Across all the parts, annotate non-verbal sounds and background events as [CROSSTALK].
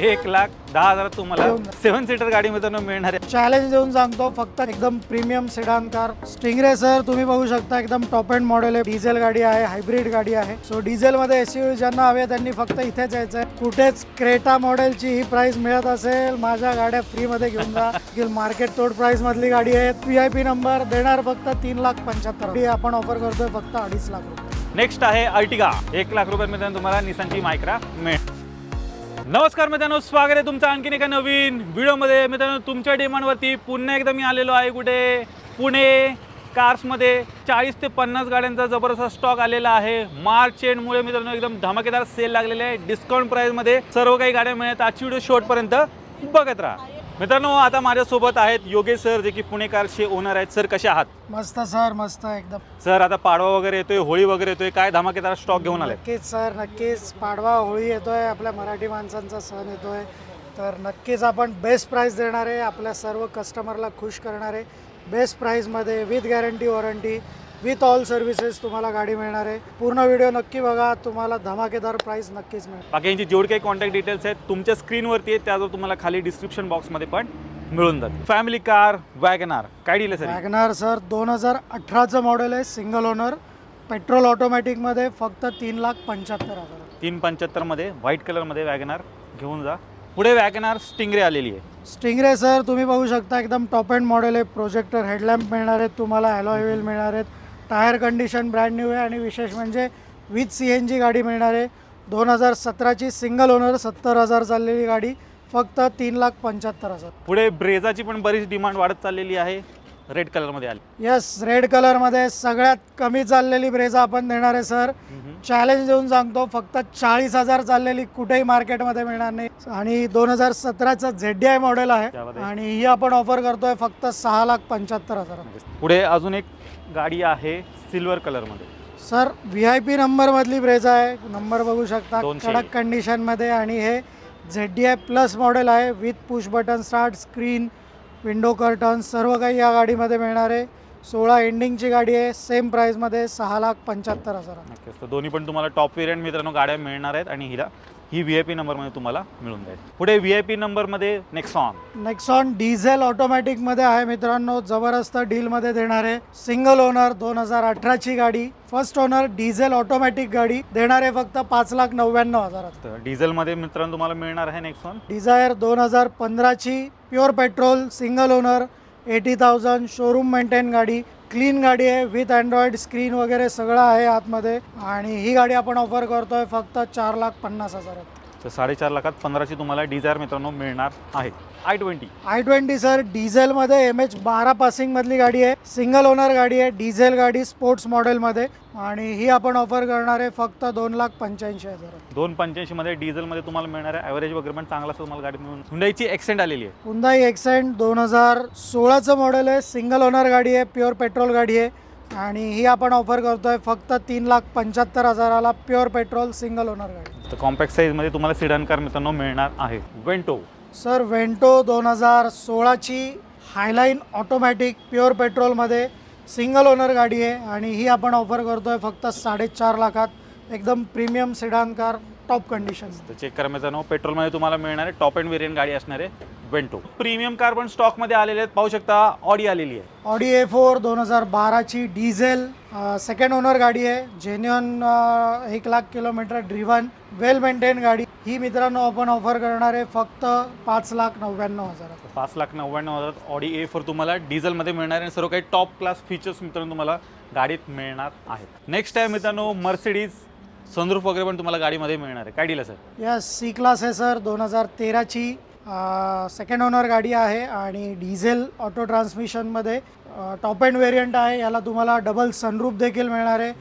एक लाख दहा हजार तुम्हाला. सेव्हन सीटर गाडी मित्रांनो मिळणार आहे. चॅलेंज देऊन सांगतो फक्त एकदम premium sedan car Stingray sir तुम्ही बघू शकता एकदम टॉप अँड मॉडेल आहे. डिझेल गाडी आहे हायब्रिड गाडी आहे. सो डिझेल मध्ये एस ज्यांना हवे त्यांनी फक्त इथेच आहे. कुठेच क्रेटा मॉडेलची ही प्राइस मिळत असेल माझ्या गाड्या फ्री मध्ये घेऊन जा. मार्केट तोड प्राइस मधली गाडी आहे. व्ही आय पी नंबर देणार फक्त तीन लाख पंच्याहत्तर ही आपण ऑफर करतोय फक्त अडीच लाख रुपये. नेक्स्ट आहे अर्टिगा एक लाख रुपये मित्रांनो तुम्हाला निसांची मायक्रा मिळेल. नमस्कार मित्रांनो स्वागत आहे तुमचं आणखीन एका नवीन व्हिडिओमध्ये. मित्रांनो तुमच्या डिमांडवरती पुन्हा एकदा मी आलेलो आहे कुठे? पुणे कार्समध्ये चाळीस ते पन्नास गाड्यांचा जबरदस्त स्टॉक आलेला आहे. मार्च एंडमुळे मित्रांनो एकदम धमाकेदार सेल लागलेले आहे. डिस्काउंट प्राईसमध्ये सर्व काही गाड्या मिळत आजची व्हिडिओ शेवटपर्यंत बघत राहा. मित्रांनो आता माझ्यासोबत आहेत योगेश सर जे की पुणे कारचे ओनर आहेत. सर कसे आहात? मस्त सर. मस्त एकदम. सर आता पाडवा वगैरे येतोय होळी वगैरे येतोय. काय धमाकेदार स्टॉक घेऊन आलाय नक्कीच सर नक्कीच. पाडवा होळी येतोय. आपल्या मराठी माणसांचा सण येतोय. तर नक्कीच आपण बेस्ट प्राईस देणार आहे. आपल्या सर्व कस्टमरला खुश करणार आहे. Best प्राईसमध्ये with guarantee warranty with all services तुम्हाला गाडी मिळणार आहे. पूर्ण व्हिडिओ नक्की बघा. तुम्हाला धमाकेदार प्राईस नक्कीच मिळेल. बाकी यांची जेवढे काही कॉन्टॅक्ट डिटेल्स आहेत तुमच्या स्क्रीनवरती आहेत त्यावर तुम्हाला खाली डिस्क्रिप्शन बॉक्समध्ये पण मिळून जाते फॅमिली कार वॅगनार काय दिलं सर वॅगनार सर दोन हजार अठराचं मॉडेल आहे सिंगल ओनर पेट्रोल ऑटोमॅटिकमध्ये फक्त तीन लाख पंच्याहत्तर हजार. तीन पंच्याहत्तरमध्ये व्हाईट कलरमध्ये वॅगनार घेऊन जा. पुढे वॅगनार स्टिंगरे आलेली आहे. स्टिंगरे सर तुम्ही बघू शकता एकदम टॉप अँड मॉडेल आहे. प्रोजेक्टर हेडलॅम्प मिळणार आहेत तुम्हाला व्हील मिळणार आहेत. टायर कंडिशन ब्रँड न्यू आहे आणि विशेष म्हणजे विथ सी एन जी गाडी मिळणार आहे. दोन हजार सतराची सिंगल ओनर सत्तर हजार चाललेली गाडी फक्त तीन लाख पंच्याहत्तर हजार. पुढे ब्रेझाची पण बरीच डिमांड वाढत चाललेली आहे. रेड कलरमध्ये आली. यस रेड कलरमध्ये सगळ्यात कमी चाललेली ब्रेझा आपण देणार आहे सर चॅलेंज देऊन सांगतो फक्त चाळीस हजार चाललेली कुठेही मार्केटमध्ये मिळणार नाही. आणि दोन हजार सतराचं झेड आय मॉडेल आहे? आणि ही आपण ऑफर करतोय फक्त सहा लाख पंच्याहत्तर हजार पुढे अजून एक गाडी आहे सिल्वर कलरमध्ये सर व्ही आय पी नंबरमधली ब्रेझा आहे. नंबर बघू शकता. कडक कंडिशनमध्ये आणि हे Z D I plus model आहे with push button start screen window curtains सर्व काही या गाडीमध्ये मिळणार आहे. सोळा एंडिंगची गाडी आहे सेम प्राईसमध्ये सहा लाख पंच्याहत्तर हजार नक्कीच. तर दोन्ही पण तुम्हाला टॉप वेरियंट मित्रांनो गाड्या मिळणार आहेत आणि हिला ही व्ही आय पी नंबरमध्ये तुम्हाला मिळून जाईल. पुढे व्ही आय पी नंबरमध्ये नेक्सॉन नेक्सॉन डिझेल ऑटोमॅटिकमध्ये आहे मित्रांनो जबरदस्त डीलमध्ये देणार आहे. सिंगल ओनर दोन हजार अठराची गाडी फर्स्ट ओनर डिझेल ऑटोमॅटिक गाडी देणार आहे फक्त पाच लाख नव्याण्णव हजारात. तर डिझेलमध्ये मित्रांनो तुम्हाला मिळणार आहे नेक्सॉन डिझायर दोन हजार पंधराची pure petrol single owner eighty thousand showroom maintain गाडी क्लीन गाडी आहे विथ अँड्रॉइड स्क्रीन वगैरे सगळं आहे आतमध्ये. आणि ही गाडी आपण ऑफर करतोय फक्त चार लाख पन्नास हजारात. तर साडेचार लाखात पंधराची तुम्हाला डिझायर मित्रांनो मिळणार आहे. I twenty. I twenty sir डिझेलमध्ये एम एच बारा पासिंगमधली गाडी आहे. सिंगल ओनर गाडी आहे डिझेल गाडी स्पोर्ट्स मॉडेलमध्ये. आणि ही आपण ऑफर करणार आहे फक्त दोन लाख पंच्याऐंशी हजारात दोन पंच्याऐंशीमध्ये डिझेलमध्ये तुम्हाला मिळणार आहे. ॲव्हरेज वगैरे पण चांगला असं तुम्हाला गाडी मिळून हुंडाईची एक्सेंट आलेली आहे. हुंदाई एक्सेंट दोन हजार सोळाचं मॉडेल आहे. सिंगल ओनर गाडी आहे प्युअर पेट्रोल गाडी आहे. आणि ही आपण ऑफर करतोय फक्त तीन लाख पंच्याहत्तर हजाराला प्युअर पेट्रोल सिंगल ओनर गाडी. तर कॉम्पॅक्ट साईजमध्ये तुम्हाला सिडन कार मित्रांनो मिळणार आहे. वेंटो सर वेंटो दोन हजार सोळाची हायलाईन ऑटोमॅटिक प्युअर पेट्रोलमध्ये सिंगल ओनर गाडी आहे आणि ही आपण ऑफर करतो आहे फक्त साडेचार लाखात. एकदम premium sedan car top condition तर चेक करा मित्रांनो पेट्रोलमध्ये तुम्हाला मिळणार आहे टॉप अँड वेरियंट गाडी असणार आहे वेंटो प्रीमियम कार पण स्टॉकमध्ये आलेले आहेत. पाहू शकता ऑडी आलेली आहे. ऑडी ए फोर दोन हजार बाराची डिझेल सेकंड ओनर गाडी आहे. जेन्युअन एक lakh kilometre driven well maintain गाडी. ही मित्रांनो आपण ऑफर करणार आहे फक्त पाच लाख नव्याण्णव हजारात पाच लाख नव्याण्णव हजार. ऑडी ए फोर तुम्हाला डिझेलमध्ये मिळणार आहे आणि सर्व काही टॉप क्लास फीचर्स मित्रांनो तुम्हाला गाडीत मिळणार आहेत. नेक्स्ट आहे मित्रांनो मर्सिडीज सनरूफ वगैरे पण तुम्हाला गाडीमध्ये मिळणार आहे. काय डील आहे सर यस सी क्लास आहे सर दोन हजार तेराची सेकंड ओनर गाडी आहे आणि डिझेल ऑटो ट्रान्समिशनमध्ये टॉप अँड व्हेरियंट आहे. याला तुम्हाला डबल सनरूफ देखील मिळणार आहे.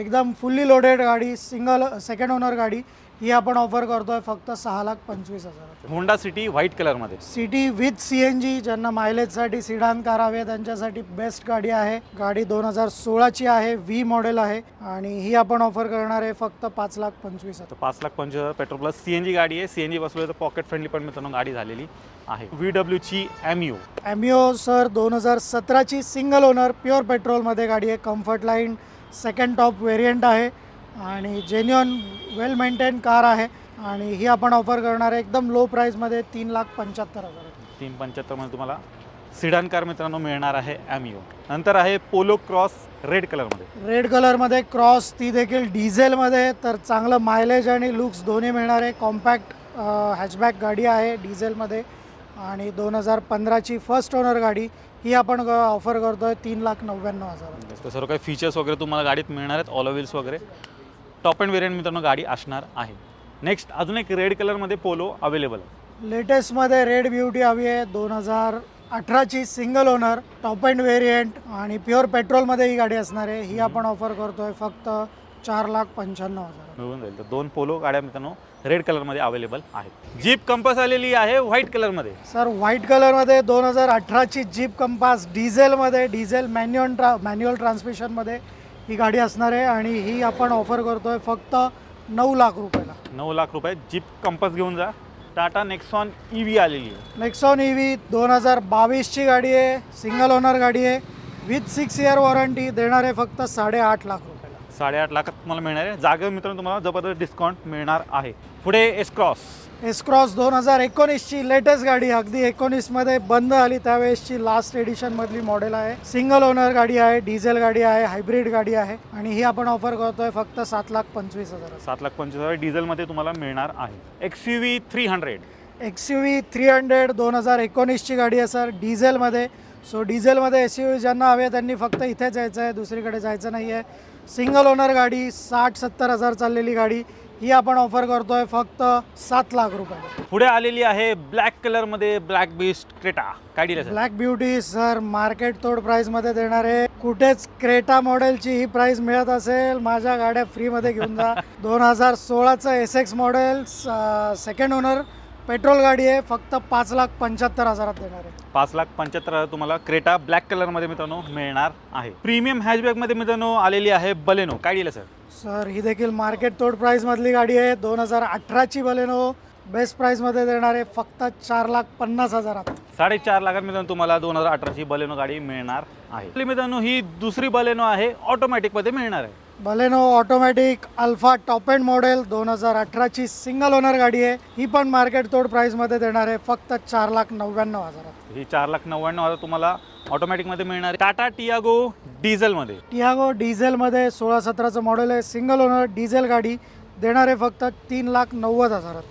एकदम फुल्ली लोडेड गाडी सिंगल सेकंड ओनर गाडी. ही आपण ऑफर करतोय फक्त सहा लाख पंचवीस हजार. होंडा सिटी व्हाईट कलरमध्ये. City with C N G ज्यांना मायलेजसाठी सिडान कार हवे त्यांच्यासाठी बेस्ट गाडी आहे. गाडी दोन हजार सोळाची आहे व्ही मॉडेल आहे. आणि ही आपण ऑफर करणार आहे फक्त पाच लाख पंचवीस हजार. पाच लाख पंचवीस हजार petrol plus C N G गाडी आहे. सी एन जी बसवलं तर पॉकेट फ्रेंडली पण मित्रांनो गाडी झालेली आहे. व्ही डब्ल्यूची एम यू ॲमिओ सर दोन हजार सतराची सिंगल ओनर प्युअर पेट्रोलमध्ये गाडी आहे. Comfort line second top variant आहे. आणि जेन्युअन वेल मेंटेन कार आहे. आणि ही आपण ऑफर करणार आहे एकदम लो प्राईसमध्ये तीन लाख पंच्याहत्तर हजार. तीन पंच्याहत्तरमध्ये तुम्हाला सिडान कार मित्रांनो मिळणार आहे ॲमिओ नंतर आहे पोलो क्रॉस रेड कलरमध्ये रेड कलरमध्ये क्रॉस ती देखील डिझेलमध्ये तर चांगलं मायलेज आणि लुक्स दोन्ही मिळणार आहे. कॉम्पॅक्ट हॅचबॅक गाडी आहे डिझेलमध्ये आणि दोन हजार पंधराची फर्स्ट ओनर गाडी ही आपण ऑफर करतो आहे तीन लाख नव्याण्णव हजार. सर्व काही फीचर्स वगैरे तुम्हाला गाडीत मिळणार आहेत ऑल व्हील्स वगैरे. टॉप अँड वेरियंट मित्रांनो गाडी असणार आहे. नेक्स्ट अजून एक रेड कलरमध्ये पोलो अवेलेबल आहे. लेटेस्टमध्ये रेड ब्युटी हवी आहे. दोन हजार अठराची single owner top and variant आणि प्युअर पेट्रोलमध्ये ही गाडी असणार आहे. ही आपण ऑफर करतो आहे फक्त चार लाख पंच्याण्णव हजार. मिळून जाईल. तर दोन पोलो गाड्या मित्रांनो रेड कलरमध्ये अवेलेबल आहेत. जीप कंपस आलेली आहे व्हाईट कलरमध्ये सर व्हाईट कलरमध्ये दोन हजार अठराची जीप कंपास डिझेलमध्ये डिझेल मॅन्युअल ट्रा मॅन्युअल ट्रान्समिशनमध्ये ही गाडी असणार आहे आणि ही आपण ऑफर करतो आहे फक्त नऊ लाख रुपयाला. नऊ लाख रुपये. जीप कंपस घेऊन जा. टाटा नेक्सॉन ई व्ही आलेली आहे. नेक्सॉन ई व्ही दोन हजार बावीसची गाडी आहे सिंगल ओनर गाडी आहे. विथ सिक्स इयर वॉरंटी देणार आहे फक्त साडेआठ लाख साडेआठ लाखात तुम्हाला मिळणार आहे. जागेवर मित्रांनो तुम्हाला जबरदस्त डिस्काउंट मिळणार आहे. पुढे एस क्रॉस एस क्रॉस दोन हजार एकोणीसची लेटेस्ट गाडी अगदी एकोणीसमध्ये बंद आली. त्यावेळेसची लास्ट एडिशनमधली मॉडेल आहे. सिंगल ओनर गाडी आहे डिझेल गाडी आहे हायब्रिड गाडी आहे. आणि ही आपण ऑफर करतोय फक्त सात लाख पंचवीस हजार सात लाख पंचवीस हजार डिझेलमध्ये तुम्हाला मिळणार आहे. X U V three hundred X U V three hundred दोन हजार एकोणीसची गाडी आहे सर डिझेलमध्ये सो डिझेलमध्ये एस यू ज्यांना हवे त्यांनी फक्त इथेच यायचं आहे दुसरीकडे जायचं नाही आहे सिंगल ओनर गाडी साठ सत्तर हजार चाललेली गाडी ही आपण ऑफर करतोय फक्त सात लाख रुपयाला. पुढे आलेली आहे ब्लॅक कलरमध्ये ब्लॅक बिस्ट क्रेटा. काय आहे ब्लॅक ब्युटी सर मार्केट तोड प्राइसमध्ये देणार आहे. कुठेच क्रेटा मॉडेलची ही प्राइस मिळत असेल माझ्या गाड्या फ्रीमध्ये घेऊन जा. [LAUGHS] दोन हजार सोळाचं S X model second owner petrol गाडी आहे फक्त पाच लाख पंच्याहत्तर हजारात देणार आहे. पाच लाख पंच्याहत्तर हजार तुम्हाला क्रेटा ब्लॅक कलरमध्ये मित्रांनो मिळणार आहे. प्रीमियम हॅचबॅकमध्ये मित्रांनो आलेली आहे बलेनो. काय आहे सर सर ही देखील मार्केट तोड प्राइस मधली गाडी आहे. दोन हजार अठराची बलेनो बेस्ट प्राइसमध्ये देणार आहे फक्त चार लाख पन्नास हजारात. साडेचार लाखात मित्रांनो तुम्हाला दोन हजार अठराची बलेनो गाडी मिळणार आहे. मित्रांनो ही दुसरी बलेनो आहे ऑटोमॅटिकमध्ये मिळणार आहे. Baleno automatic Alpha top end model दोन हजार अठराची सिंगल ओनर गाडी आहे. ही पण मार्केट तोड प्राइसमध्ये देणार आहे. फक्त चार लाख नव्याण्णव हजारात. ही चार लाख नव्याण्णव हजार तुम्हाला ऑटोमॅटिकमध्ये मिळणार आहे. टाटा टियागो डिझेलमध्ये टियागो डिझेलमध्ये सोळा सतराचं मॉडेल आहे. सिंगल ओनर डिझेल गाडी देणार आहे फक्त तीन लाख नव्वद हजारात.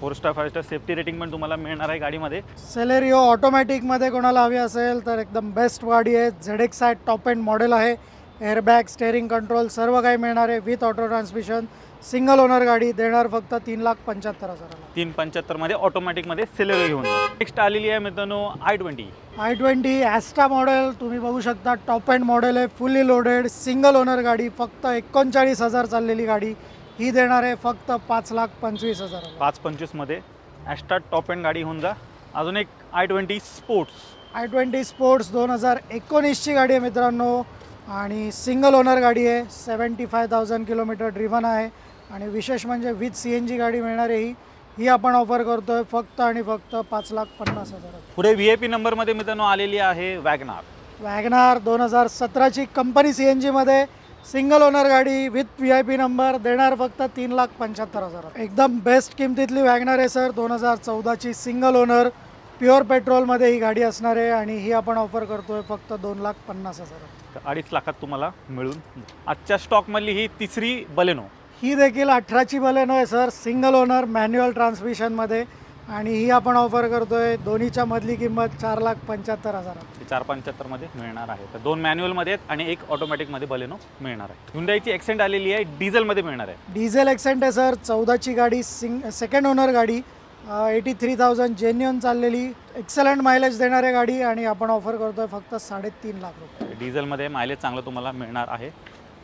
Four star five star safety rating पण तुम्हाला मिळणार आहे गाडीमध्ये. सेलेरिओ ऑटोमॅटिकमध्ये कोणाला हवी असेल तर एकदम बेस्ट गाडी आहे. Z X I top end model आहे. एअरबॅग स्टेअरिंग कंट्रोल सर्व काही मिळणार आहे with auto transmission single owner गाडी देणार फक्त तीन लाख पंच्याहत्तर हजाराला. तीन पंच्याहत्तरमध्ये ऑटोमॅटिकमध्ये सेलेरो घेऊन नेक्स्ट आलेली आहे मित्रांनो I twenty I twenty Asta model तुम्ही बघू शकता टॉप अँड मॉडेल आहे फुल्ली लोडेड सिंगल ओनर गाडी फक्त एकोणचाळीस हजार चाललेली गाडी. ही देणार आहे फक्त पाच लाख पंचवीस हजार पाच पंचवीसमध्ये ॲस्टा टॉप एंड गाडी होऊन जा. अजून एक I twenty sports I twenty sports दोन हजार एकोणीसची गाडी आहे मित्रांनो. आणि सिंगल ओनर गाडी आहे. Seventy five thousand kilometre driven आहे. आणि विशेष म्हणजे विथ सी एन जी गाडी मिळणार आहे ही ही आपण ऑफर करतोय फक्त आणि फक्त पाच लाख पन्नास हजार. पुढे व्ही आय पी नंबरमध्ये मित्रांनो आलेली आहे वॅगनार. वॅगनार दोन हजार सतराची कंपनी सी एन जीमध्ये सिंगल ओनर गाडी with V I P number देणार फक्त तीन लाख पंच्याहत्तर हजार. एकदम बेस्ट किमतीतली वॅगनार आहे सर. दोन हजार चौदाची सिंगल ओनर प्युअर पेट्रोलमध्ये ही गाडी असणार आहे आणि ही आपण ऑफर करतोय फक्त दोन लाख पन्नास हजार. अडीच लाखात तुम्हाला मिळून आजच्या स्टॉकमधली ही तिसरी बलेनो. ही देखील अठराची बलेनो आहे सर. सिंगल ओनर मॅन्युअल ट्रान्समिशनमध्ये. आणि ही आपण ऑफर करतोय दोन्हीच्या मधली किंमत चार लाख पंच्याहत्तर हजारात ते चार पंच्याहत्तरमध्ये मिळणार आहे. तर दोन मॅन्युअलमध्ये आहेत आणि एक ऑटोमॅटिकमध्ये बलेनो मिळणार आहे. हुंडाईची एक्सेंट आलेली आहे डिझेलमध्ये मिळणार आहे. डिझेल एक्सेंट आहे सर. चौदाची गाडी सिंग सेकंड ओनर गाडी. एटी थ्री थाउजंड जेन्युअन चाललेली एक्सलंट मायलेज देणारी गाडी. आणि आपण ऑफर करतोय फक्त साडेतीन लाख रुपये. डिझेलमध्ये मायलेज चांगलं तुम्हाला मिळणार आहे.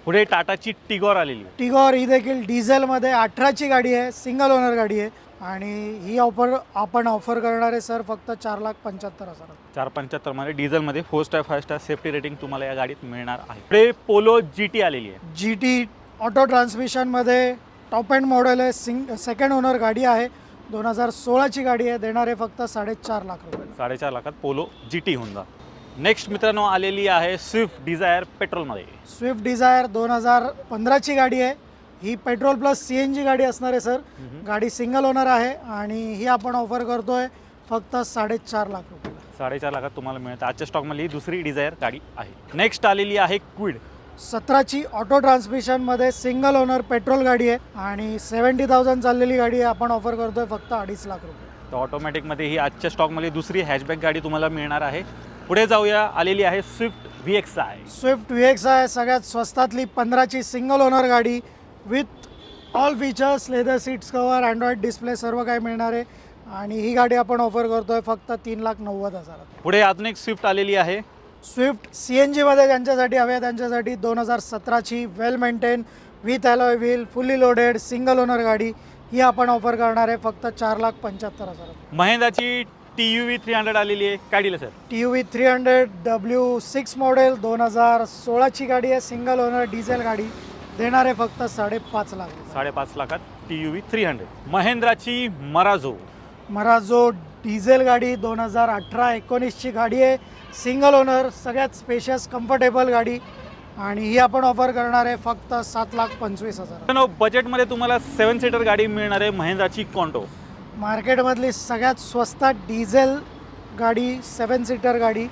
पुढे टाटाची टिगॉर आलेली आहे. टिगॉर ही देखील डिझेलमध्ये अठराची गाडी आहे सिंगल ओनर गाडी आहे. आणि ही ऑफर आपण ऑफर करणार आहे सर फक्त चार लाख पंच्याहत्तर हजार. चार पंच्याहत्तरमध्ये डिझेलमध्ये four star five star safety rating तुम्हाला या गाडीत मिळणार आहे. पुढे पोलो जी टी आलेली आहे. जी टी ऑटो ट्रान्समिशनमध्ये टॉप अँड मॉडेल आहे सिंग सेकंड ओनर गाडी आहे. दोन हजार सोळाची गाडी आहे देणार आहे फक्त साडेचार लाख रुपये. साडेचार लाखात पोलो जी टी होऊन जा नेक्स्ट मित्रांनो आलेली आहे स्विफ्ट डिझायर पेट्रोलमध्ये स्विफ्ट डिझायर दोन हजार पंधराची गाडी आहे. ही petrol plus C N G गाडी असणार आहे सर गाडी सिंगल ओनर आहे आणि ही आपण ऑफर करतोय फक्त साडेचार लाख रुपयाला साडेचार लाखात तुम्हाला मिळतं. आजच्या स्टॉकमधली ही दुसरी डिझायर गाडी आहे. नेक्स्ट आलेली आहे क्विड सतराची ऑटो ट्रान्समिशनमध्ये सिंगल ओनर पेट्रोल गाडी आहे आणि सेवन्टी थाउजंड चाललेली गाडी आहे आपण ऑफर करतोय फक्त अडीच लाख रुपये. तर ऑटोमॅटिकमध्ये ही आजच्या स्टॉकमधली दुसरी हॅशबॅक गाडी तुम्हाला मिळणार आहे. पुढे जाऊया. आलेली आहे Swift V X I Swift V X आहे सगळ्यात स्वस्तातली पंधराची सिंगल ओनर गाडी with all features leather seats cover Android display सर्व काही मिळणार आहे. आणि ही गाडी आपण ऑफर करतोय फक्त तीन लाख नव्वद हजारात. पुढे अजून एक स्विफ्ट आलेली आहे. स्विफ्ट सी एन जीमध्ये ज्यांच्यासाठी हवे त्यांच्यासाठी दोन हजार सतराची well maintain with alloy wheel fully loaded single owner गाडी ही आपण ऑफर करणार आहे फक्त चार लाख पंच्याहत्तर हजारात. महिंद्राची T U V three hundred आलेली आहे. काय दिलं sir? T U V three hundred W six model दोन हजार सोळाची गाडी आहे. सिंगल ओनर डिझेल गाडी. देणार आहे फक्त साडेपाच लाख. साडेपाच लाखात T U V three hundred. महिंद्राची Marazzo Marazzo diesel गाडी दोन हजार अठरा एकोणीसची गाडी आहे. सिंगल ओनर सगळ्यात स्पेशियस कम्फर्टेबल गाडी. आणि ही आपण ऑफर करणार आहे फक्त सात लाख पंचवीस हजार. बजेटमध्ये तुम्हाला सेवन सीटर गाडी मिळणार आहे महिंद्राची कॉन्टो मार्केटमधली सगळ्यात स्वस्तात डिझेल गाडी सेवन सीटर गाडी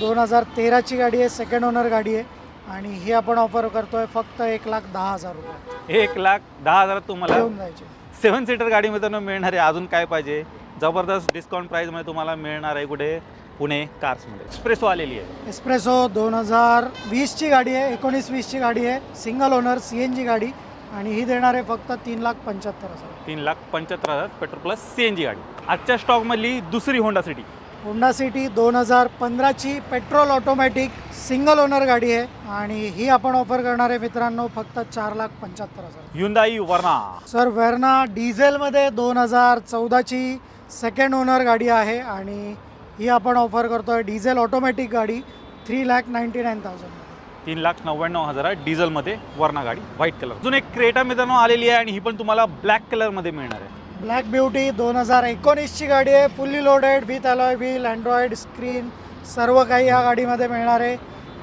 दोन हजार तेराची गाडी आहे सेकंड ओनर गाडी आहे. आणि ही आपण ऑफर करतोय फक्त एक लाख दहा हजार रुपये. एक लाख दहा हजारात तुम्हाला घेऊन जायचे. सेवन सीटर गाडी मित्रांनो मिळणार. आहे अजून काय पाहिजे? जबरदस्त डिस्काउंट प्राईजमध्ये तुम्हाला मिळणार आहे कुठे? पुणे कार्समध्ये एक्सप्रेसो आलेली आहे. एस्प्रेसो दोन हजार वीसची गाडी आहे एकोणीस वीसची गाडी आहे. Single owner C N G गाडी. आणि ही देणार आहे फक्त तीन लाख पंच्याहत्तर हजार. तीन लाख पंच्याहत्तर हजार petrol plus C N G गाडी. आजच्या स्टॉकमधली दुसरी होंडा सिटी. होंडा सिटी दोन हजार पंधराची पेट्रोल ऑटोमॅटिक सिंगल ओनर गाडी आहे आणि ही आपण ऑफर करणार आहे मित्रांनो फक्त चार लाख पंच्याहत्तर हजार. युंदाई वर्ना सर वेर्ना डिझेलमध्ये दोन हजार चौदाची सेकंड ओनर गाडी आहे आणि ही आपण ऑफर करतोय डिझेल ऑटोमॅटिक गाडी three lakh ninety nine thousand तीन लाख नव्याण्णव हजार डिझेलमध्ये वर्ना गाडी व्हाईट कलर. अजून एक क्रेटा मित्रांनो आलेली आहे आणि ही पण तुम्हाला ब्लॅक कलरमध्ये मिळणार आहे. ब्लॅक ब्युटी दोन हजार एकोणीसची गाडी आहे fully loaded with alloy wheel Android screen सर्व काही या गाडीमध्ये मिळणार आहे.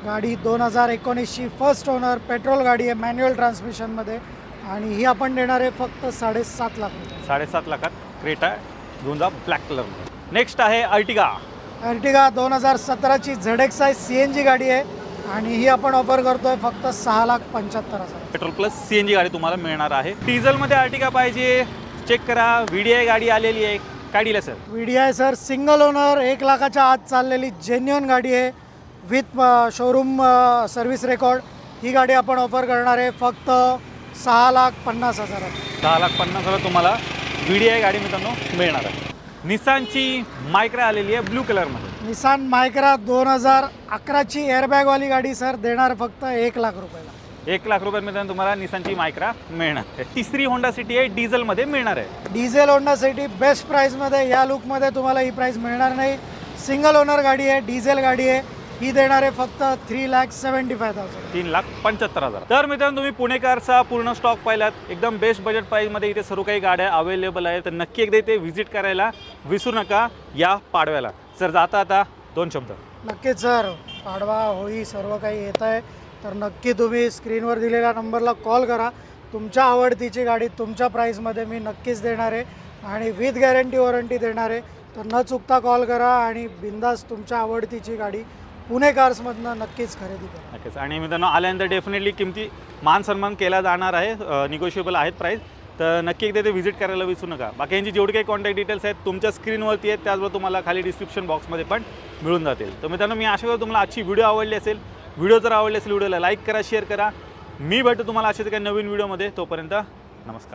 गाडी दोन हजार एकोणीसची फर्स्ट ओनर पेट्रोल गाडी आहे मॅन्युअल ट्रान्समिशनमध्ये आणि ही आपण देणार आहे फक्त साडेसात लाख रुपये. साडेसात लाखात क्रेटा घेऊन जा ब्लॅक कलरमध्ये. नेक्स्ट आहे अर्टिगा. अर्टिगा दोन हजार सतराची Z X I C N G गाडी आहे. आणि ही आपण ऑफर करतोय फक्त सहा लाख पंच्याहत्तर हजार. Petrol plus C N G गाडी तुम्हाला मिळणार आहे. डिझेलमध्ये अर्टिगा पाहिजे? चेक करा. व्ही डी आय गाडी आलेली आहे. काय दिलं sir V D I sir single owner एक लाखाच्या आत चाललेली जेन्युअन गाडी आहे. विथ शोरूम सर्व्हिस रेकॉर्ड ही गाडी आपण ऑफर करणार आहे फक्त सहा लाख पन्नास हजारात दहा लाख पन्नास हजार तुम्हाला व्ही डी आय गाडी मित्रांनो मिळणार आहे. निसानची मायक्रा आलेली आहे ब्लू कलरमध्ये निसान मायक्रा दोन हजार अकराची एअरबॅगवाली गाडी सर देणार फक्त एक लाख रुपयाला. एक लाख रुपये मित्रांनो तुम्हाला निसानची मायक्रा मिळणार आहे. तिसरी होंडा सिटी आहे डिझेलमध्ये मिळणार आहे. डिझेल होंडासाठी बेस्ट प्राईसमध्ये या लुकमध्ये तुम्हाला ही प्राईस मिळणार नाही. सिंगल ओनर गाडी आहे डिझेल गाडी आहे. ही देणार आहे फक्त three lakh seventy five thousand तीन लाख पंच्याहत्तर हजार. तर मित्रांनो तुम्ही पुणेकारचा पूर्ण स्टॉक पाहिलात. एकदम बेस्ट बजेट प्राईजमध्ये इथे सर्व काही गाड्या अवेलेबल आहेत. तर नक्की एकदा इथे व्हिजिट करायला विसरू नका या पाडव्याला. सर जाता आता दोन शब्द. नक्कीच सर. पाडवा होळी सर्व काही येत आहे. तर नक्की तुम्ही स्क्रीनवर दिलेल्या नंबरला कॉल करा. तुमच्या आवडतीची गाडी तुमच्या प्राईसमध्ये मी नक्कीच देणार आहे. आणि विथ गॅरंटी वॉरंटी देणार आहे. तर न चुकता कॉल करा आणि बिंदास तुमच्या आवडतीची गाडी पुणे कार्समधनं नक्कीच खरेदी करा. नक्कीच. आणि मित्रांनो आल्यानंतर डेफिनेटली किमती मान सन्मान केला जाणार आहे. निगोशिएबल आहेत प्राईस तर नक्की एकदा ते व्हिजिट करायला विसरू नका. बाकी यांची जेवढी काही कॉन्टॅक्ट डिटेल्स आहेत तुमच्या स्क्रीनवरती आहेत त्याचबरोबर तुम्हाला खाली डिस्क्रिप्शन बॉक्समध्ये पण मिळून जातील. तर मित्रांनो मी आशा करतो तुम्हाला आजची व्हिडिओ आवडली असेल. व्हिडिओ जर आवडली असेल व्हिडिओला लाईक करा शेअर करा. मी भेटतो तुम्हाला अशाच काही नवीन व्हिडिओमध्ये तोपर्यंत नमस्कार.